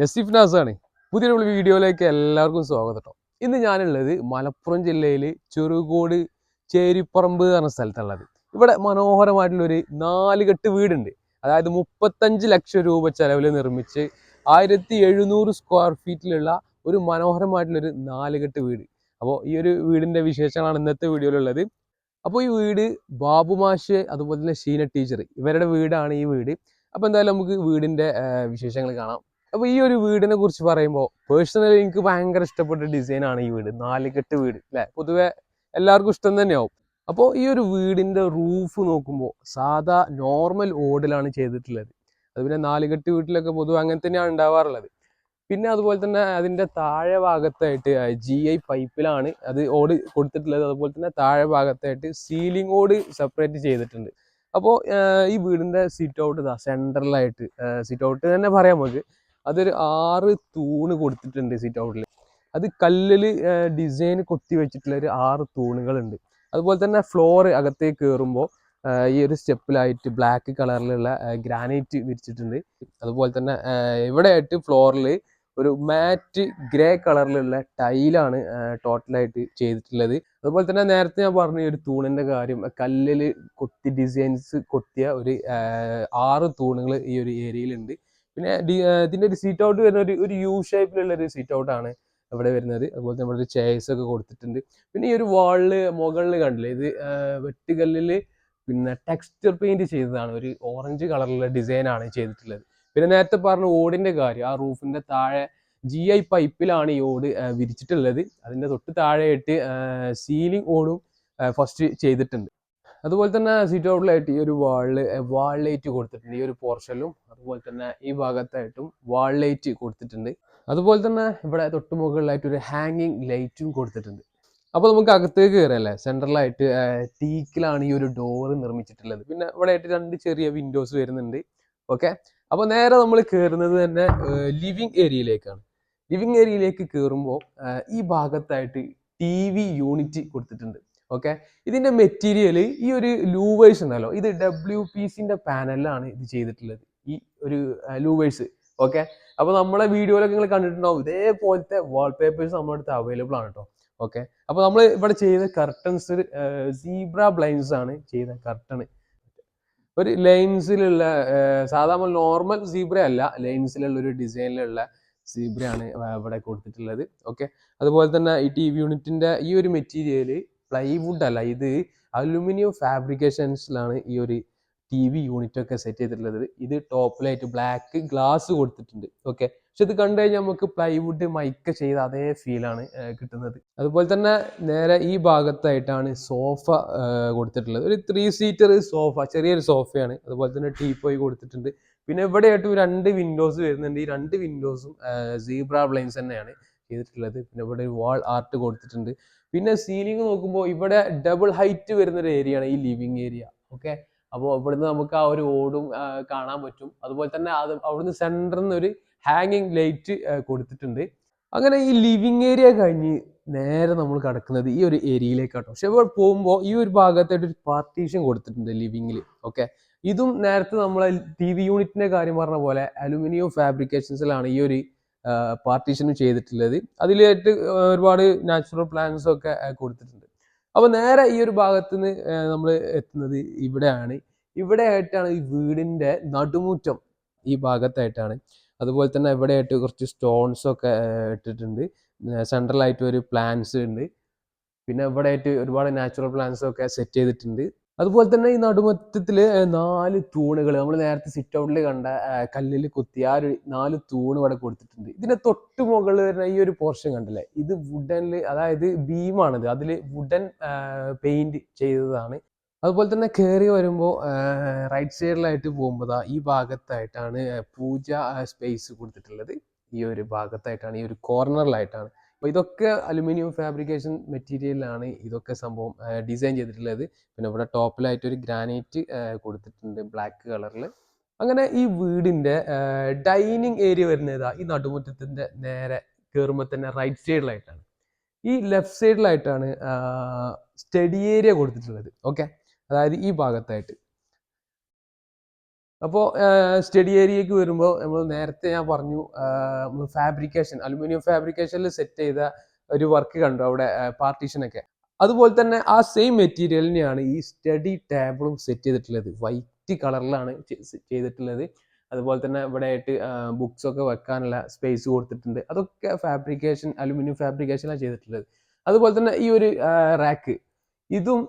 നസീഫ് നാസാണ്. പുതിയൊരു വീഡിയോയിലേക്ക് എല്ലാവർക്കും സ്വാഗതം കേട്ടോ ഇന്ന് ഞാനുള്ളത് മലപ്പുറം ജില്ലയിൽ ചെറുകോട് ചേരിപ്പറമ്പ് എന്ന സ്ഥലത്തുള്ളത് ഇവിടെ മനോഹരമായിട്ടുള്ളൊരു നാലുകെട്ട് വീടുണ്ട്. അതായത് മുപ്പത്തഞ്ച് ലക്ഷം രൂപ ചെലവിൽ നിർമ്മിച്ച് ആയിരത്തി എഴുന്നൂറ് സ്ക്വയർ ഫീറ്റിലുള്ള ഒരു മനോഹരമായിട്ടുള്ളൊരു നാലുകെട്ട് വീട്. അപ്പോൾ ഈ ഒരു വീടിന്റെ വിശേഷങ്ങളാണ് ഇന്നത്തെ വീഡിയോയിലുള്ളത്. അപ്പോൾ ഈ വീട് ബാബു മാഷ് അതുപോലെ തന്നെ ഷീന ടീച്ചർ ഇവരുടെ വീടാണ് ഈ വീട്. അപ്പോൾ എന്തായാലും നമുക്ക് വീടിന്റെ വിശേഷങ്ങൾ കാണാം. അപ്പോൾ ഈ ഒരു വീടിനെ കുറിച്ച് പറയുമ്പോൾ പേഴ്സണലി എനിക്ക് ഭയങ്കര ഇഷ്ടപ്പെട്ട ഡിസൈനാണ് ഈ വീട്. നാലുകെട്ട് വീട് അല്ലേ പൊതുവെ എല്ലാവർക്കും ഇഷ്ടം തന്നെയാവും. അപ്പോൾ ഈ ഒരു വീടിന്റെ റൂഫ് നോക്കുമ്പോൾ സാധാ നോർമൽ ഓടിലാണ് ചെയ്തിട്ടുള്ളത്. അത് പിന്നെ നാലുകെട്ട് വീട്ടിലൊക്കെ പൊതുവെ അങ്ങനെ തന്നെയാണ് ഉണ്ടാവാറുള്ളത്. പിന്നെ അതുപോലെ തന്നെ അതിന്റെ താഴെ ഭാഗത്തായിട്ട് ജി ഐ പൈപ്പിലാണ് അത് ഓട് കൊടുത്തിട്ടുള്ളത്. അതുപോലെ തന്നെ താഴെ ഭാഗത്തായിട്ട് സീലിംഗ് ഓട് സെപ്പറേറ്റ് ചെയ്തിട്ടുണ്ട്. അപ്പോൾ ഈ വീടിന്റെ സിറ്റ് ഔട്ട് സെൻട്രലായിട്ട് സിറ്റ് ഔട്ട് തന്നെ പറയാം നമുക്ക്. അതൊരു ആറ് തൂണ് കൊടുത്തിട്ടുണ്ട് സിറ്റ് ഔട്ടിൽ അത് കല്ലിൽ ഡിസൈൻ കൊത്തി വെച്ചിട്ടുള്ള ഒരു ആറ് തൂണുകളുണ്ട്. അതുപോലെ തന്നെ ഫ്ലോർ അകത്തേക്ക് കയറുമ്പോൾ ഈ ഒരു സ്റ്റെപ്പിലായിട്ട് ബ്ലാക്ക് കളറിലുള്ള ഗ്രാനൈറ്റ് വിരിച്ചിട്ടുണ്ട്. അതുപോലെ തന്നെ ഇവിടെയായിട്ട് ഫ്ലോറിൽ ഒരു മാറ്റ് ഗ്രേ കളറിലുള്ള ടൈലാണ് ടോട്ടലായിട്ട് ചെയ്തിട്ടുള്ളത്. അതുപോലെ തന്നെ നേരത്തെ ഞാൻ പറഞ്ഞ ഒരു തൂണിന്റെ കാര്യം കല്ലിൽ കൊത്തി ഡിസൈൻസ് കൊത്തിയ ഒരു ആറ് തൂണുകൾ ഈ ഒരു ഏരിയയിലുണ്ട് പിന്നെ ഇതിന്റെ ഒരു സീറ്റ് ഔട്ട് വരുന്ന ഒരു ഒരു യു ഷേപ്പിലുള്ള ഒരു സീറ്റ് ഔട്ടാണ് ഇവിടെ വരുന്നത്. അതുപോലെ തന്നെ ഇവിടെ ഒരു ചെയർസ് ഒക്കെ കൊടുത്തിട്ടുണ്ട്. പിന്നെ ഈ ഒരു വാളിൽ മുകളിൽ കണ്ടില്ലേ ഇത് വെട്ടുകല്ലിൽ പിന്നെ ടെക്സ്ചർ പെയിന്റ് ചെയ്തതാണ്. ഒരു ഓറഞ്ച് കളറിലുള്ള ഡിസൈനാണ് ചെയ്തിട്ടുള്ളത്. പിന്നെ നേരത്തെ പറഞ്ഞ ഓടിന്റെ കാര്യം ആ റൂഫിന്റെ താഴെ ജി ഐ പൈപ്പിലാണ് ഈ ഓട് വിരിച്ചിട്ടുള്ളത്. അതിന്റെ തൊട്ട് താഴെയായിട്ട് സീലിംഗ് ഓടും ഫസ്റ്റ് ചെയ്തിട്ടുണ്ട്. അതുപോലെ തന്നെ സീറ്റ് ഔട്ടിലായിട്ട് ഈ ഒരു വാളിൽ വാൾ ലൈറ്റ് കൊടുത്തിട്ടുണ്ട്. ഈ ഒരു പോർഷനിലും അതുപോലെ തന്നെ ഈ ഭാഗത്തായിട്ടും വാൾ ലൈറ്റ് കൊടുത്തിട്ടുണ്ട്. അതുപോലെ തന്നെ ഇവിടെ തൊട്ട് മുകളിലായിട്ട് ഒരു ഹാങ്ങിങ് ലൈറ്റും കൊടുത്തിട്ടുണ്ട്. അപ്പോൾ നമുക്ക് അകത്തേക്ക് കയറിയല്ലേ? സെൻട്രലായിട്ട് ടീക്കിലാണ് ഈ ഒരു ഡോറ് നിർമ്മിച്ചിട്ടുള്ളത്. പിന്നെ ഇവിടെ ആയിട്ട് രണ്ട് ചെറിയ വിൻഡോസ് വരുന്നുണ്ട്. ഓക്കെ അപ്പോൾ നേരെ നമ്മൾ കയറുന്നത് തന്നെ ലിവിങ് ഏരിയയിലേക്കാണ് ലിവിങ് ഏരിയയിലേക്ക് കയറുമ്പോൾ ഈ ഭാഗത്തായിട്ട് ടി വി യൂണിറ്റ് കൊടുത്തിട്ടുണ്ട്. ഓക്കെ ഇതിന്റെ മെറ്റീരിയൽ ഈ ഒരു ലൂവേഴ്സ് ഉണ്ടല്ലോ ഇത് ഡബ്ല്യു പി സിന്റെ പാനലിലാണ് ഇത് ചെയ്തിട്ടുള്ളത്. ഈ ഒരു ലൂവേഴ്സ് ഓക്കെ അപ്പോൾ നമ്മളെ വീഡിയോയിലൊക്കെ നിങ്ങൾ കണ്ടിട്ടുണ്ടാവും. ഇതേപോലത്തെ വാൾപേപ്പേഴ്സ് നമ്മുടെ അടുത്ത് അവൈലബിൾ ആണ് കേട്ടോ ഓക്കെ അപ്പോൾ നമ്മൾ ഇവിടെ ചെയ്ത കർട്ടൻസ് സീബ്ര ബ്ലൈൻസ് ആണ് ചെയ്ത കർട്ടൺ ഒരു ലൈൻസിലുള്ള സാധാരണ നോർമൽ സീബ്ര അല്ല ലൈൻസിലുള്ള ഒരു ഡിസൈനിലുള്ള സീബ്രയാണ് ഇവിടെ കൊടുത്തിട്ടുള്ളത്. ഓക്കെ അതുപോലെ തന്നെ ഈ ടി വി യൂണിറ്റിന്റെ ഈ ഒരു മെറ്റീരിയൽ പ്ലൈവുഡ് അല്ല ഇത് അലുമിനിയം ഫാബ്രിക്കേഷൻസിലാണ് ഈ ഒരു ടി വി യൂണിറ്റ് ഒക്കെ സെറ്റ് ചെയ്തിട്ടുള്ളത്. ഇത് ടോപ്പിലായിട്ട് ബ്ലാക്ക് ഗ്ലാസ് കൊടുത്തിട്ടുണ്ട്. ഓക്കെ പക്ഷെ ഇത് കണ്ടു കഴിഞ്ഞാൽ നമുക്ക് പ്ലൈവുഡ് മൈക്ക് ചെയ്ത അതേ ഫീലാണ് കിട്ടുന്നത്. അതുപോലെ തന്നെ നേരെ ഈ ഭാഗത്തായിട്ടാണ് സോഫ കൊടുത്തിട്ടുള്ളത്. ഒരു ത്രീ സീറ്റർ സോഫ ചെറിയൊരു സോഫയാണ് അതുപോലെ തന്നെ ടീപ്പോയി കൊടുത്തിട്ടുണ്ട്. പിന്നെ ഇവിടെയായിട്ട് രണ്ട് വിൻഡോസ് വരുന്നുണ്ട്. ഈ രണ്ട് വിൻഡോസും സീബ്ര ബ്ലൈൻസ് തന്നെയാണ് ചെയ്തിട്ടുള്ളത്. പിന്നെ ഇവിടെ വാൾ ആർട്ട് കൊടുത്തിട്ടുണ്ട്. പിന്നെ സീലിംഗ് നോക്കുമ്പോൾ ഇവിടെ ഡബിൾ ഹൈറ്റ് വരുന്ന ഒരു ഏരിയ ആണ് ഈ ലിവിങ് ഏരിയ ഓക്കെ അപ്പോൾ ഇവിടുന്ന് നമുക്ക് ആ ഒരു ഓടും കാണാൻ പറ്റും. അതുപോലെ തന്നെ അത് അവിടുന്ന് സെന്ററിൽ നിന്ന് ഒരു ഹാങ്ങിങ് ലൈറ്റ് കൊടുത്തിട്ടുണ്ട്. അങ്ങനെ ഈ ലിവിങ് ഏരിയ കഴിഞ്ഞ് നേരെ നമ്മൾ കിടക്കുന്നത് ഈ ഒരു ഏരിയയിലേക്കാട്ടോ പക്ഷെ ഇവിടെ പോകുമ്പോൾ ഈ ഒരു ഭാഗത്തായിട്ട് ഒരു പാർട്ടീഷൻ കൊടുത്തിട്ടുണ്ട് ലിവിങ്ങിൽ ഓക്കെ ഇതും നേരത്തെ നമ്മളെ ടി വി യൂണിറ്റിന്റെ കാര്യം പറഞ്ഞ പോലെ അലുമിനിയം ഫാബ്രിക്കേഷൻസിലാണ് ഈ ഒരു പാർട്ടീഷനും ചെയ്തിട്ടുള്ളത്. അതിലായിട്ട് ഒരുപാട് നാച്ചുറൽ പ്ലാന്റ്സ് ഒക്കെ കൊടുത്തിട്ടുണ്ട്. അപ്പോൾ നേരെ ഈ ഒരു ഭാഗത്ത് നിന്ന് നമ്മൾ എത്തുന്നത് ഇവിടെയാണ്. ഇവിടെ ആയിട്ടാണ് ഈ വീടിന്റെ നടുമുറ്റം ഈ ഭാഗത്തായിട്ടാണ്. അതുപോലെ തന്നെ ഇവിടെ ആയിട്ട് കുറച്ച് സ്റ്റോൺസ് ഒക്കെ ഇട്ടിട്ടുണ്ട്. സെൻട്രലായിട്ട് ഒരു പ്ലാന്റ്സ് ഉണ്ട്. പിന്നെ ഇവിടെ ആയിട്ട് ഒരുപാട് നാച്ചുറൽ പ്ലാന്റ്സ് ഒക്കെ സെറ്റ് ചെയ്തിട്ടുണ്ട്. അതുപോലെ തന്നെ ഈ നടുമറ്റത്തിൽ നാല് തൂണുകൾ നമ്മൾ നേരത്തെ സിറ്റ് ഔട്ടിൽ കണ്ട കല്ലിൽ കുത്തി ആ ഒരു നാല് തൂണ് ഇവിടെ കൊടുത്തിട്ടുണ്ട്. ഇതിന്റെ തൊട്ട് മുകളിൽ വരുന്ന ഈ ഒരു പോർഷൻ കണ്ടില്ലേ? ഇത് വുഡനിൽ അതായത് ബീമാണിത് അതിൽ വുഡൻ പെയിന്റ് ചെയ്തതാണ്. അതുപോലെ തന്നെ കയറി വരുമ്പോൾ റൈറ്റ് സൈഡിലായിട്ട് പോകുമ്പോൾ ഈ ഭാഗത്തായിട്ടാണ് പൂജ സ്പേസ് കൊടുത്തിട്ടുള്ളത്. ഈ ഒരു ഭാഗത്തായിട്ടാണ് ഈ ഒരു കോർണറിലായിട്ടാണ് അപ്പോൾ ഇതൊക്കെ അലുമിനിയം ഫാബ്രിക്കേഷൻ മെറ്റീരിയലാണ് ഇതൊക്കെ സംഭവം ഡിസൈൻ ചെയ്തിട്ടുള്ളത്. പിന്നെ ഇവിടെ ടോപ്പിലായിട്ട് ഒരു ഗ്രാനൈറ്റ് കൊടുത്തിട്ടുണ്ട് ബ്ലാക്ക് കളറിൽ അങ്ങനെ ഈ വീടിന്റെ ഡൈനിങ് ഏരിയ വരുന്നതാ ഈ നടുമുറ്റത്തിന്റെ നേരെ കയറുമ്പോൾ തന്നെ റൈറ്റ് സൈഡിലായിട്ടാണ് ഈ ലെഫ്റ്റ് സൈഡിലായിട്ടാണ് സ്റ്റഡി ഏരിയ കൊടുത്തിട്ടുള്ളത്. ഓക്കെ അതായത് ഈ ഭാഗത്തായിട്ട്. അപ്പോൾ സ്റ്റഡി ഏരിയക്ക് വരുമ്പോൾ നമ്മൾ നേരത്തെ ഞാൻ പറഞ്ഞു നമ്മൾ ഫാബ്രിക്കേഷൻ അലുമിനിയം ഫാബ്രിക്കേഷനിൽ സെറ്റ് ചെയ്ത ഒരു വർക്ക് കണ്ടു അവിടെ പാർട്ടീഷനൊക്കെ. അതുപോലെ തന്നെ ആ സെയിം മെറ്റീരിയലിനെയാണ് ഈ സ്റ്റഡി ടേബിളും സെറ്റ് ചെയ്തിട്ടുള്ളത്. വൈറ്റ് കളറിലാണ് ചെയ്തിട്ടുള്ളത്. അതുപോലെ തന്നെ ഇവിടെ ആയിട്ട് ബുക്സ് ഒക്കെ വെക്കാനുള്ള സ്പേസ് കൊടുത്തിട്ടുണ്ട്. അതൊക്കെ ഫാബ്രിക്കേഷൻ അലുമിനിയം ഫാബ്രിക്കേഷനാണ് ചെയ്തിട്ടുള്ളത്. അതുപോലെ തന്നെ ഈ ഒരു റാക്ക് ഇതും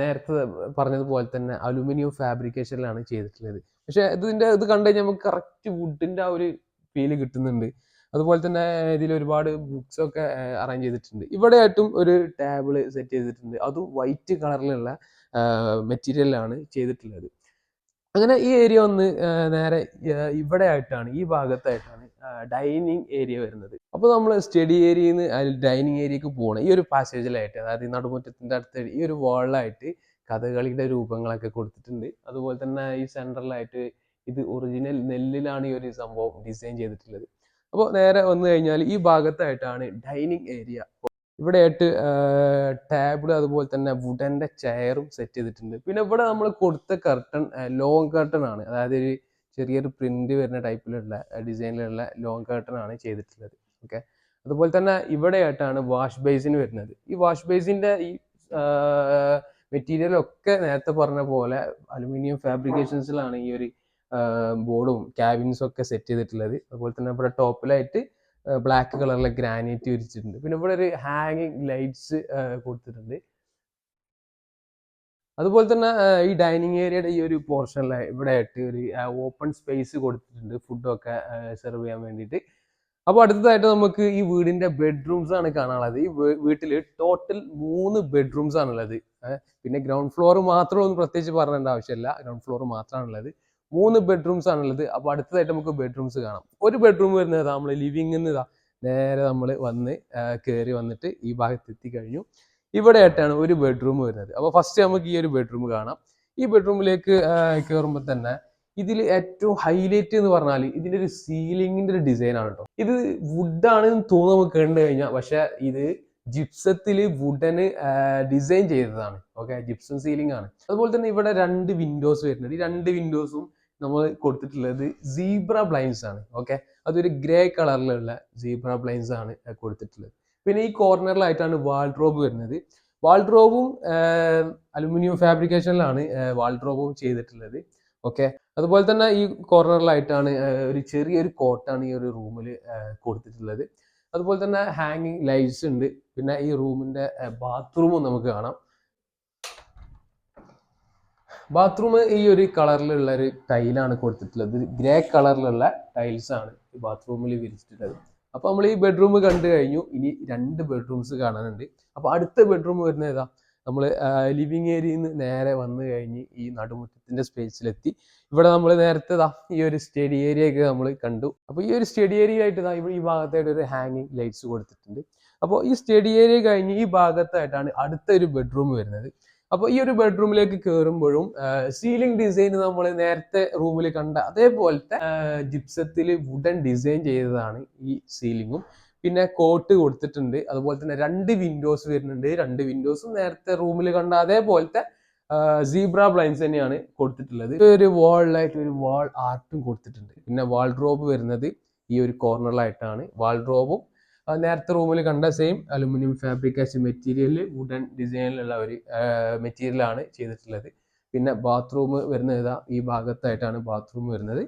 നേരത്തെ പറഞ്ഞതുപോലെ തന്നെ അലുമിനിയം ഫാബ്രിക്കേഷനിലാണ് ചെയ്തിട്ടുള്ളത്. പക്ഷെ ഇതിന്റെ ഇത് കണ്ടു കഴിഞ്ഞാൽ നമുക്ക് കറക്റ്റ് വുഡിന്റെ ആ ഒരു ഫീൽ കിട്ടുന്നുണ്ട്. അതുപോലെ തന്നെ ഇതിൽ ഒരുപാട് ബുക്സ് ഒക്കെ അറേഞ്ച് ചെയ്തിട്ടുണ്ട്. ഇവിടെ ആയിട്ടും ഒരു ടേബിൾ സെറ്റ് ചെയ്തിട്ടുണ്ട്. അതും വൈറ്റ് കളറിലുള്ള മെറ്റീരിയലാണ് ചെയ്തിട്ടുള്ളത്. അങ്ങനെ ഈ ഏരിയ ഒന്ന് നേരെ ഇവിടെ ആയിട്ടാണ് ഈ ഭാഗത്തായിട്ടാണ് ഡൈനിങ് ഏരിയ വരുന്നത്. അപ്പോൾ നമ്മൾ സ്റ്റഡി ഏരിയയിൽ നിന്ന് ഡൈനിങ് ഏരിയക്ക് പോകണം ഈ ഒരു പാസേജിലായിട്ട് അതായത് നടുമുറ്റത്തിന്റെ അടുത്ത് ഈ ഒരു വാളിലായിട്ട് കഥകളിയുടെ രൂപങ്ങളൊക്കെ കൊടുത്തിട്ടുണ്ട്. അതുപോലെ തന്നെ ഈ സെൻട്രലായിട്ട് ഇത് ഒറിജിനൽ നെല്ലിലാണ് ഈ ഒരു സംഭവം ഡിസൈൻ ചെയ്തിട്ടുള്ളത്. അപ്പോൾ നേരെ വന്നു കഴിഞ്ഞാൽ ഈ ഭാഗത്തായിട്ടാണ് ഡൈനിങ് ഏരിയ. ഇവിടെ ആയിട്ട് ടേബിൾ അതുപോലെ തന്നെ വുഡന്റെ ചെയറും സെറ്റ് ചെയ്തിട്ടുണ്ട്. പിന്നെ ഇവിടെ നമ്മൾ കൊടുത്ത കർട്ടൺ ലോങ് കർട്ടൺ ആണ്. അതായത് ഒരു ചെറിയൊരു പ്രിന്റ് വരുന്ന ടൈപ്പിലുള്ള ഡിസൈനിലുള്ള ലോങ് കർട്ടൺ ആണ് ചെയ്തിട്ടുള്ളത്. ഓക്കെ? അതുപോലെ തന്നെ ഇവിടെ ആയിട്ടാണ് വാഷ് ബേസിൻ വരുന്നത്. ഈ വാഷ് ബേസിന്റെ ഈ മെറ്റീരിയൽ ഒക്കെ നേരത്തെ പറഞ്ഞ പോലെ അലുമിനിയം ഫാബ്രിക്കേഷൻസിലാണ് ഈ ഒരു ബോർഡും ക്യാബിൻസും ഒക്കെ സെറ്റ് ചെയ്തിട്ടുള്ളത്. അതുപോലെ തന്നെ ഇവിടെ ടോപ്പിലായിട്ട് ബ്ലാക്ക് കളറിലെ ഗ്രാനൈറ്റ് വിരിച്ചിട്ടുണ്ട്. പിന്നെ ഇവിടെ ഒരു ഹാങ്ങിങ് ലൈറ്റ്സ് കൊടുത്തിട്ടുണ്ട്. അതുപോലെ തന്നെ ഈ ഡൈനിങ് ഏരിയയുടെ ഈ ഒരു പോർഷനിൽ ഇവിടെ ആയിട്ട് ഒരു ഓപ്പൺ സ്പേസ് കൊടുത്തിട്ടുണ്ട്. ഫുഡൊക്കെ സെർവ് ചെയ്യാൻ വേണ്ടിയിട്ട്. അപ്പോൾ അടുത്തതായിട്ട് നമുക്ക് ഈ വീടിന്റെ ബെഡ്റൂംസ് ആണ് കാണാനുള്ളത്. ഈ വീട്ടിൽ ടോട്ടൽ മൂന്ന് ബെഡ്റൂംസ് ആണുള്ളത്. പിന്നെ ഗ്രൗണ്ട് ഫ്ലോർ മാത്രം ഒന്നും പ്രത്യേകിച്ച് പറയേണ്ട ആവശ്യമില്ല. ഗ്രൗണ്ട് ഫ്ലോർ മാത്രമാണുള്ളത്. മൂന്ന് ബെഡ്റൂംസ് ആണുള്ളത്. അപ്പോൾ അടുത്തതായിട്ട് നമുക്ക് ബെഡ്റൂംസ് കാണാം. ഒരു ബെഡ്റൂം വരുന്നത് നമ്മൾ ലിവിംഗ് ഇതാ. നേരെ നമ്മൾ വന്ന് കയറി വന്നിട്ട് ഈ ഭാഗത്ത് എത്തിക്കഴിഞ്ഞു ഇവിടെ ആയിട്ടാണ് ഒരു ബെഡ്റൂം വരുന്നത്. അപ്പോൾ ഫസ്റ്റ് നമുക്ക് ഈ ഒരു ബെഡ്റൂം കാണാം. ഈ ബെഡ്റൂമിലേക്ക് കയറുമ്പോൾ തന്നെ ഇതിൽ ഏറ്റവും ഹൈലൈറ്റ് എന്ന് പറഞ്ഞാൽ ഇതിന്റെ ഒരു സീലിംഗിന്റെ ഒരു ഡിസൈൻ ആണ് കേട്ടോ ഇത് വുഡാണ് എന്ന് തോന്നുന്നു നമുക്ക് കണ്ടു കഴിഞ്ഞാൽ പക്ഷെ ഇത് ജിപ്സത്തിൽ വുഡന് ഡിസൈൻ ചെയ്തതാണ്. ഓക്കെ ജിപ്സം സീലിംഗ് ആണ്. അതുപോലെ തന്നെ ഇവിടെ രണ്ട് വിൻഡോസ് വരുന്നുണ്ട്. ഈ രണ്ട് വിൻഡോസും നമ്മൾ കൊടുത്തിട്ടുള്ളത് സീബ്ര ബ്ലൈൻസ് ആണ്. ഓക്കെ അതൊരു ഗ്രേ കളറിലുള്ള സീബ്ര ബ്ലൈൻസ് ആണ് കൊടുത്തിട്ടുള്ളത്. പിന്നെ ഈ കോർണറിലായിട്ടാണ് വാൾഡ്രോബ് വരുന്നത്. വാൾഡ്രോബും അലുമിനിയം ഫാബ്രിക്കേഷനിലാണ് വാൾഡ്രോബും ചെയ്തിട്ടുള്ളത്. ഓക്കെ? അതുപോലെ തന്നെ ഈ കോർണറിലായിട്ടാണ് ഒരു ചെറിയൊരു കോട്ടാണ് ഈ ഒരു റൂമിൽ കൊടുത്തിട്ടുള്ളത്. അതുപോലെ തന്നെ ഹാങ്ങിങ് ലൈറ്റ്സ് ഉണ്ട്. പിന്നെ ഈ റൂമിന്റെ ബാത്റൂമും നമുക്ക് കാണാം. ബാത്റൂം ഈ ഒരു കളറിലുള്ള ഒരു ടൈലാണ് കൊടുത്തിട്ടുള്ളത്. ഗ്രേ കളറിലുള്ള ടൈൽസ് ആണ് ഈ ബാത്റൂമിൽ വിരിച്ചിട്ടുള്ളത്. അപ്പൊ നമ്മൾ ഈ ബെഡ്റൂം കണ്ടു കഴിഞ്ഞു. ഇനി രണ്ട് ബെഡ്റൂംസ് കാണാനുണ്ട്. അപ്പൊ അടുത്ത ബെഡ്റൂം വരുന്നത് ഏതാ? നമ്മൾ ലിവിങ് ഏരിയയിൽ നിന്ന് നേരെ വന്നു കഴിഞ്ഞ് ഈ നടുമുറ്റത്തിന്റെ സ്പേസിലെത്തി ഇവിടെ നമ്മൾ നേരത്തെ ദാ ഈ ഒരു സ്റ്റഡി ഏരിയ ഒക്കെ നമ്മൾ കണ്ടു. അപ്പോൾ ഈ ഒരു സ്റ്റഡി ഏരിയ ആയിട്ട് ദാ ഇവിടെ ഈ ഭാഗത്തായിട്ട് ഒരു ഹാങ്ങിങ് ലൈറ്റ്സ് കൊടുത്തിട്ടുണ്ട്. അപ്പോൾ ഈ സ്റ്റഡി ഏരിയ കഴിഞ്ഞ് ഈ ഭാഗത്തായിട്ടാണ് അടുത്ത ഒരു ബെഡ്റൂം വരുന്നത്. അപ്പോൾ ഈ ഒരു ബെഡ്റൂമിലേക്ക് കയറുമ്പോഴും സീലിംഗ് ഡിസൈൻ നമ്മൾ നേരത്തെ റൂമിൽ കണ്ട അതേപോലത്തെ ജിപ്സത്തിൽ വുഡൻ ഡിസൈൻ ചെയ്തതാണ് ഈ സീലിംഗും പിന്നെ കോട്ട് കൊടുത്തിട്ടുണ്ട്. അതുപോലെ തന്നെ രണ്ട് വിൻഡോസ് വരുന്നുണ്ട്. രണ്ട് വിൻഡോസും നേരത്തെ റൂമിൽ കണ്ട അതേപോലത്തെ സീബ്ര ബ്ലൈൻസ് തന്നെയാണ് കൊടുത്തിട്ടുള്ളത്. ഒരു വാളിലായിട്ട് ഒരു വാൾ ആർട്ടും കൊടുത്തിട്ടുണ്ട്. പിന്നെ വാൾ ഡ്രോബ് വരുന്നത് ഈ ഒരു കോർണറിലായിട്ടാണ് വാൾ ഡ്രോബും നേരത്തെ റൂമിൽ കണ്ട same aluminium fabrication material wooden ഡിസൈനിലുള്ള ഒരു മെറ്റീരിയലാണ് ചെയ്തിട്ടുള്ളത്. പിന്നെ ബാത്റൂം വരുന്നത് ഈ ഭാഗത്തായിട്ടാണ് ബാത്റൂം വരുന്നത്.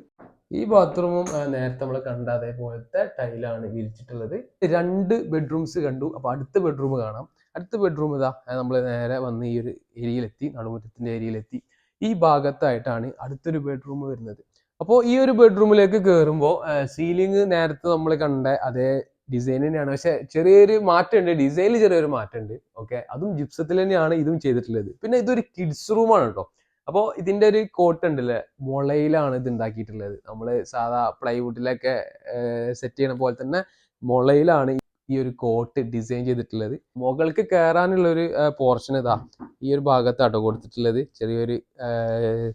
ഈ ബാത്റൂമും നേരത്തെ നമ്മൾ കണ്ട അതേപോലത്തെ ടൈലാണ് വിരിച്ചിട്ടുള്ളത്. രണ്ട് ബെഡ്റൂംസ് കണ്ടു. അപ്പൊ അടുത്ത ബെഡ്റൂം കാണാം. അടുത്ത ബെഡ്റൂം ഇതാ നമ്മൾ നേരെ വന്ന് ഈ ഒരു ഏരിയയിലെത്തി നടുമുറ്റത്തിന്റെ ഏരിയയിലെത്തി. ഈ ഭാഗത്തായിട്ടാണ് അടുത്തൊരു ബെഡ്റൂം വരുന്നത്. അപ്പോൾ ഈ ഒരു ബെഡ്റൂമിലേക്ക് കയറുമ്പോൾ സീലിംഗ് നേരത്തെ നമ്മൾ കണ്ട അതേ ഡിസൈൻ തന്നെയാണ്. പക്ഷെ ചെറിയൊരു മാറ്റമുണ്ട്. ഡിസൈനിൽ ചെറിയൊരു മാറ്റമുണ്ട്. ഓക്കെ അതും ജിപ്സത്തിൽ തന്നെയാണ് ഇതും ചെയ്തിട്ടുള്ളത്. പിന്നെ ഇതൊരു കിഡ്സ് റൂമാണ് കേട്ടോ അപ്പോൾ ഇതിന്റെ ഒരു കോട്ട് ഉണ്ടല്ലേ? മുളയിലാണ് ഇത് ഉണ്ടാക്കിയിട്ടുള്ളത് നമ്മൾ സാധാ പ്ലൈവുഡിലൊക്കെ സെറ്റ് ചെയ്യണ പോലെ തന്നെ മുളയിലാണ് ഈ ഒരു കോട്ട് ഡിസൈൻ ചെയ്തിട്ടുള്ളത്. മുകൾക്ക് കയറാനുള്ള ഒരു പോർഷൻ ഇതാ ഈ ഒരു ഭാഗത്താട്ടോ കൊടുത്തിട്ടുള്ളത്. ചെറിയൊരു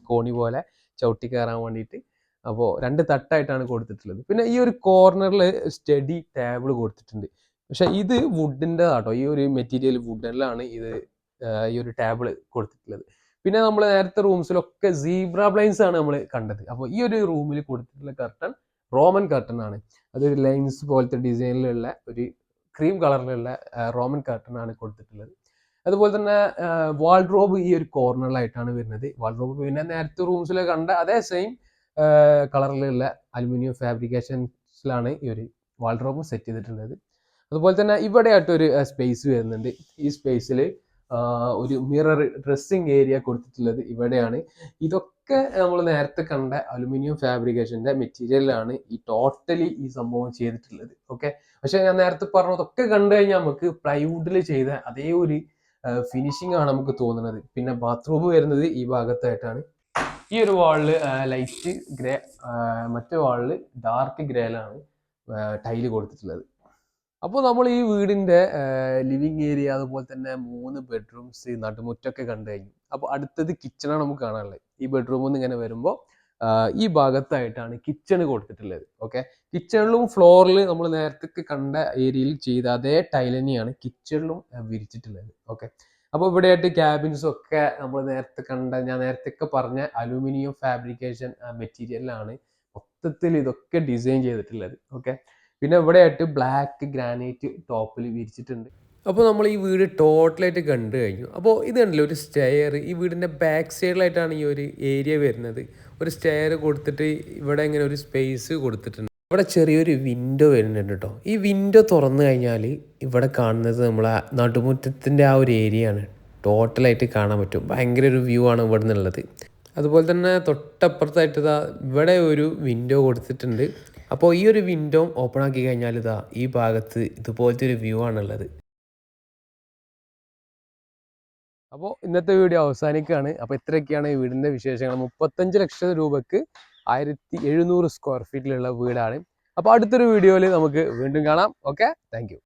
കോണി പോലെ ചവിട്ടി കയറാൻ വേണ്ടിയിട്ട്. അപ്പോൾ രണ്ട് തട്ടായിട്ടാണ് കൊടുത്തിട്ടുള്ളത്. പിന്നെ ഈ ഒരു കോർണറിൽ സ്റ്റഡി ടേബിൾ കൊടുത്തിട്ടുണ്ട്. പക്ഷെ ഇത് വുഡിന്റെ ആട്ടോ ഈ ഒരു മെറ്റീരിയൽ വുഡിലാണ് ഇത് ഈ ഒരു ടേബിൾ കൊടുത്തിട്ടുള്ളത്. പിന്നെ നമ്മൾ നേരത്തെ റൂംസിലൊക്കെ സീബ്ര ബ്ലൈൻസ് ആണ് നമ്മൾ കണ്ടത്. അപ്പോൾ ഈ ഒരു റൂമിൽ കൊടുത്തിട്ടുള്ള കർട്ടൺ റോമൻ കർട്ടൺ ആണ്. അതൊരു ലൈൻസ് പോലത്തെ ഡിസൈനിലുള്ള ഒരു ക്രീം കളറിലുള്ള റോമൻ കർട്ടൺ ആണ് കൊടുത്തിട്ടുള്ളത്. അതുപോലെ തന്നെ വാൾഡ്രോബ് ഈ ഒരു കോർണറിലായിട്ടാണ് വരുന്നത്. വാൾഡ്രോബ് പിന്നെ നേരത്തെ റൂംസിൽ കണ്ട അതേ സെയിം കളറിലുള്ള അലുമിനിയം ഫാബ്രിക്കേഷൻസിലാണ് ഈ ഒരു വാൾഡ്രോബ് സെറ്റ് ചെയ്തിട്ടുള്ളത്. അതുപോലെ തന്നെ ഇവിടെയായിട്ട് ഒരു സ്പേസ് വരുന്നുണ്ട്. ഈ സ്പേസിൽ ഒരു മിറർ ഡ്രസ്സിങ് ഏരിയ കൊടുത്തിട്ടുള്ളത് ഇവിടെയാണ്. ഇതൊക്കെ നമ്മൾ നേരത്തെ കണ്ട അലുമിനിയം ഫാബ്രിക്കേഷന്റെ മെറ്റീരിയലാണ് ഈ ടോട്ടലി ഈ സംഭവം ചെയ്തിട്ടുള്ളത്. ഓക്കെ പക്ഷെ ഞാൻ നേരത്തെ പറഞ്ഞതൊക്കെ കണ്ടു കഴിഞ്ഞാൽ നമുക്ക് പ്ലൈവുഡിൽ ചെയ്ത അതേ ഒരു ഫിനിഷിംഗ് ആണ് നമുക്ക് തോന്നുന്നത്. പിന്നെ ബാത്റൂം വരുന്നത് ഈ ഭാഗത്തായിട്ടാണ്. ഈ ഒരു വാളിൽ ലൈറ്റ് ഗ്രേ മറ്റേ വാളിൽ ഡാർക്ക് ഗ്രേയിലാണ് ടൈൽ കൊടുത്തിട്ടുള്ളത്. അപ്പോൾ നമ്മൾ ഈ വീടിന്റെ ലിവിങ് ഏരിയ അതുപോലെ തന്നെ മൂന്ന് ബെഡ്റൂംസ് നടുമുറ്റൊക്കെ കണ്ടു കഴിഞ്ഞു. അപ്പോൾ അടുത്തത് കിച്ചണാണ് നമുക്ക് കാണാനുള്ളത്. ഈ ബെഡ്റൂമിൽ ഇങ്ങനെ വരുമ്പോൾ ഈ ഭാഗത്തായിട്ടാണ് കിച്ചൺ കൊടുത്തിട്ടുള്ളത്. ഓക്കെ കിച്ചണിലും ഫ്ലോറിൽ നമ്മൾ നേരത്തെ കണ്ട ഏരിയയിൽ ചെയ്ത അതേ ടൈൽ തന്നെയാണ് കിച്ചണിലും വിരിച്ചിട്ടുള്ളത്. ഓക്കെ അപ്പോൾ ഇവിടെയായിട്ട് ക്യാബിൻസ് ഒക്കെ നമ്മൾ നേരത്തെ കണ്ട ഞാൻ നേരത്തെ ഒക്കെ പറഞ്ഞ അലൂമിനിയം ഫാബ്രിക്കേഷൻ മെറ്റീരിയലാണ് മൊത്തത്തിൽ ഇതൊക്കെ ഡിസൈൻ ചെയ്തിട്ടുള്ളത്. ഓക്കെ പിന്നെ ഇവിടെയായിട്ട് ബ്ലാക്ക് ഗ്രാനൈറ്റ് ടോപ്പിൽ വിരിച്ചിട്ടുണ്ട്. അപ്പോൾ നമ്മൾ ഈ വീട് ടോട്ടലായിട്ട് കണ്ടു കഴിഞ്ഞു. അപ്പോൾ ഇത് ഒരു സ്റ്റെയർ ഈ വീടിന്റെ ബാക്ക് സൈഡിലായിട്ടാണ് ഈ ഒരു ഏരിയ വരുന്നത്. ഒരു സ്റ്റെയർ കൊടുത്തിട്ട് ഇവിടെ ഇങ്ങനെ ഒരു സ്പേസ് കൊടുത്തിട്ടുണ്ട്. ഇവിടെ ചെറിയൊരു വിൻഡോ വരുന്നുണ്ട് കേട്ടോ ഈ വിൻഡോ തുറന്നു കഴിഞ്ഞാൽ ഇവിടെ കാണുന്നത് നമ്മളെ നടുമുറ്റത്തിന്റെ ആ ഒരു ഏരിയ ആണ്. ടോട്ടലായിട്ട് കാണാൻ പറ്റും. ഭയങ്കര ഒരു വ്യൂ ആണ് ഇവിടെ നിന്നുള്ളത് അതുപോലെ തന്നെ തൊട്ടപ്പുറത്തായിട്ട് ഇതാ ഇവിടെ ഒരു വിൻഡോ കൊടുത്തിട്ടുണ്ട്. അപ്പോൾ ഈ ഒരു വിൻഡോ ഓപ്പൺ ആക്കി കഴിഞ്ഞാൽ ഇതാ ഈ ഭാഗത്ത് ഇതുപോലത്തെ ഒരു വ്യൂ ആണുള്ളത്. അപ്പോൾ ഇന്നത്തെ വീഡിയോ അവസാനിക്കുകയാണ്. അപ്പോൾ ഇത്രയൊക്കെയാണ് ഈ വീടിന്റെ വിശേഷങ്ങൾ. മുപ്പത്തഞ്ച് ലക്ഷം രൂപയ്ക്ക് ആയിരത്തി എഴുന്നൂറ് സ്ക്വയർ ഫീറ്റിലുള്ള വീടാണ്. അപ്പോൾ അടുത്തൊരു വീഡിയോയിൽ നമുക്ക് വീണ്ടും കാണാം. Okay thank